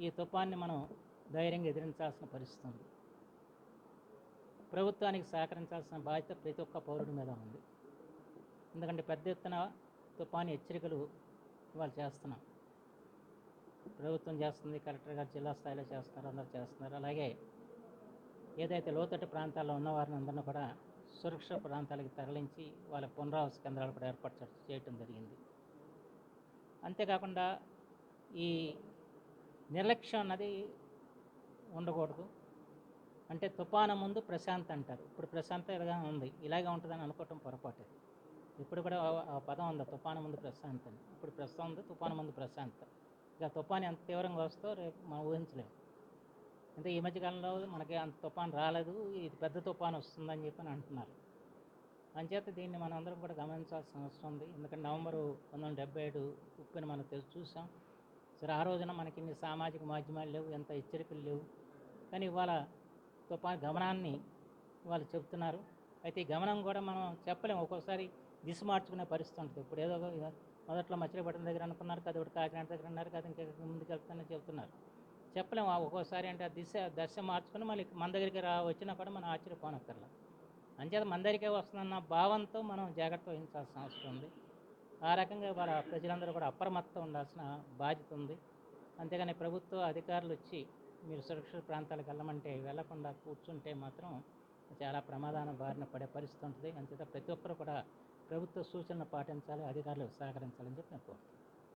ఈ తుఫాన్ని మనం ధైర్యంగా ఎదిరించాల్సిన పరిస్థితి ఉంది. ప్రభుత్వానికి సహకరించాల్సిన బాధ్యత ప్రతి ఒక్క పౌరుడి మీద ఉంది. ఎందుకంటే పెద్ద ఎత్తున తుఫాను హెచ్చరికలు ఇవాళ చేస్తున్నాం. ప్రభుత్వం చేస్తుంది కలెక్టర్ గారు జిల్లా స్థాయిలో చేస్తున్నారు అందరూ చేస్తున్నారు. అలాగే ఏదైతే లోతట్టు ప్రాంతాల్లో ఉన్న వారిని అందరినీ కూడా సురక్షిత ప్రాంతాలకు తరలించి వాళ్ళ పునరావాస కేంద్రాలు కూడా ఏర్పాటు చేయటం జరిగింది. అంతేకాకుండా ఈ నిర్లక్ష్యం అన్నది ఉండకూడదు. అంటే తుఫాను ముందు ప్రశాంత్ అంటారు. ఇప్పుడు ప్రశాంతంగా ఉంది. ఇలాగే ఉంటుందని అనుకోవటం పొరపాటు. ఇప్పుడు కూడా ఆ- పదం ఉంది తుఫాను ముందు ప్రశాంత్ అని. ఇప్పుడు ప్రస్తుతం ఉంది తుఫాను ముందు ప్రశాంత్. ఇక తుఫాను ఎంత తీవ్రంగా వస్తో రేపు మనం ఊహించలేము అంటే ఈ మధ్యకాలంలో మనకి అంత తుఫాను రాలేదు ఇది పెద్ద తుఫాను వస్తుందని చెప్పి అని అంటున్నారు. అంచేత దీన్ని మనం అందరం కూడా గమనించాల్సిన అవసరం ఉంది. ఎందుకంటే నవంబరు పంతొమ్మిది డెబ్బై ఏడు ఉప్పుని మనం తెలిసి చూసాం. సరే ఆ రోజున మనకి ఇన్ని సామాజిక మాధ్యమాలు లేవు ఎంత హెచ్చరికలు లేవు. కానీ ఇవాళ తుఫాను గమనాన్ని వాళ్ళు చెప్తున్నారు అయితే ఈ గమనం కూడా మనం చెప్పలేము. ఒక్కోసారి దిశ మార్చుకునే పరిస్థితి ఉంటుంది. ఇప్పుడు ఏదో ఒక- మొదట్లో మచిలీపట్నం దగ్గర అనుకున్నారు కదా ఒకటి కాకినాడ దగ్గర అన్నారు కదా ఇంకా ముందుకు వెళ్తానని చెప్తున్నారు చెప్పలేము. ఒక్కోసారి అంటే ఆ దిశ దశ మార్చుకుని మళ్ళీ మన దగ్గరికి రా వచ్చినా కూడా మనం ఆశ్చర్యపోనక్కర్లా. అంచేత మన దగ్గరికే వస్తుందన్న భావంతో మనం జాగ్రత్త వహించాల్సిన అవసరం ఉంది. ఆ రకంగా వాళ్ళ ప్రజలందరూ కూడా అప్రమత్తం ఉండాల్సిన బాధ్యత ఉంది. అంతేగాని ప్రభుత్వ అధికారులు వచ్చి మీరు సురక్షిత ప్రాంతాలకు వెళ్ళమంటే వెళ్ళకుండా కూర్చుంటే మాత్రం చాలా ప్రమాదాన బారిన పడే పరిస్థితి ఉంటుంది. అంతేత ప్రతి ఒక్కరు కూడా ప్రభుత్వ సూచనలు పాటించాలి అధికారులు సహకరించాలని చెప్పి నేను కోరుతున్నాను.